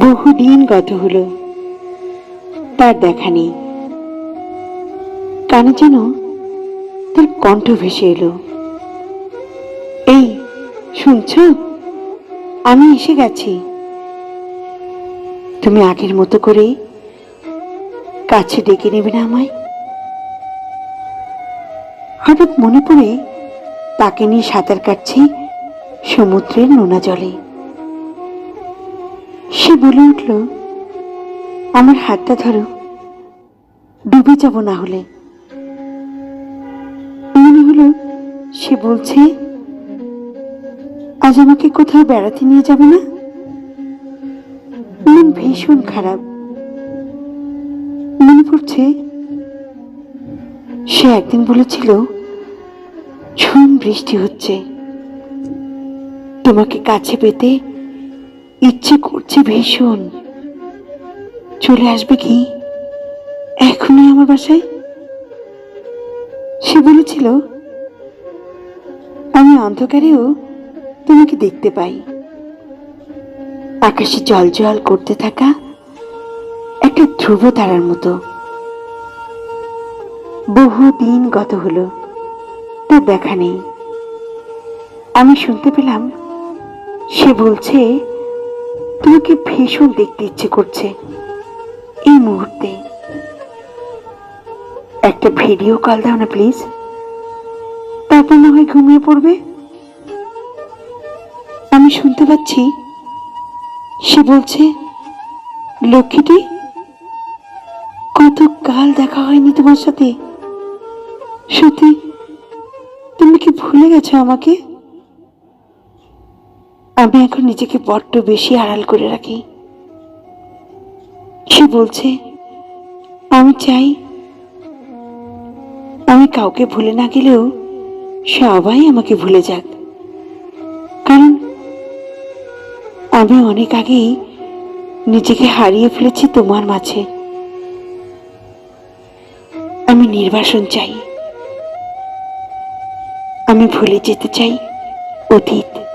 বহুদিন গত হলো। তার দেখা নেই। কানে যেন তার কণ্ঠ ভেসে এলো। এই, শুনছ? আমি এসে গেছি। তুমি আগের মতো করে কাছে ডেকে নেবে না আমায়? হঠাৎ মনে পড়ে তাকে নিয়ে সাঁতার কাটছি সমুদ্রের নোনা জলে। সে বলে উঠল, আমার হাতটা ধরো। ডুবে যাব না হলে। মনে হলো সে বলছে, আজ আমাকে কোথাও বেড়াতে নিয়ে যাবে না? মন ভীষণ খারাপ। মনে পড়ছে, সে একদিন বলেছিল, ঝুম বৃষ্টি হচ্ছে। তোমাকে কাছে পেতে ইচ্ছে করছে ভীষণ। চলে আসবে কি? এখনই আমার বাসায়? সে বলেছিল, আমি অন্ধকারেও তোমাকে দেখতে পাই। আকাশে জল জল করতে থাকা একটা ধ্রুব তারার মতো। বহু দিন গত হলো, তার দেখা নেই। আমি শুনতে পেলাম, সে বলছে তোমাকে ভীষণ দেখতে ইচ্ছে করছে। এই মুহূর্তে। একটা ভিডিও কল দাও না প্লিজ তারপর না হয় ঘুমিয়ে পড়বে। আমি শুনতে পাচ্ছি, সে বলছে, লক্ষ্মীটি কত কাল দেখা হয়নি তোমার সাথে? সত্যি, তুমি কি ভুলে গেছো আমাকে? আমি এখন নিজেকে বড্ড বেশি আড়াল করে রাখি। সে বলছে, আমি চাই, আমি কাউকে ভুলে না গেলেও সবাই আমাকে ভুলে যাক। কারণ আমি অনেক আগেই নিজেকে হারিয়ে ফেলেছি তোমার মাঝে। আমি নির্বাসন চাই। আমি ভুলে যেতে চাই অতীত।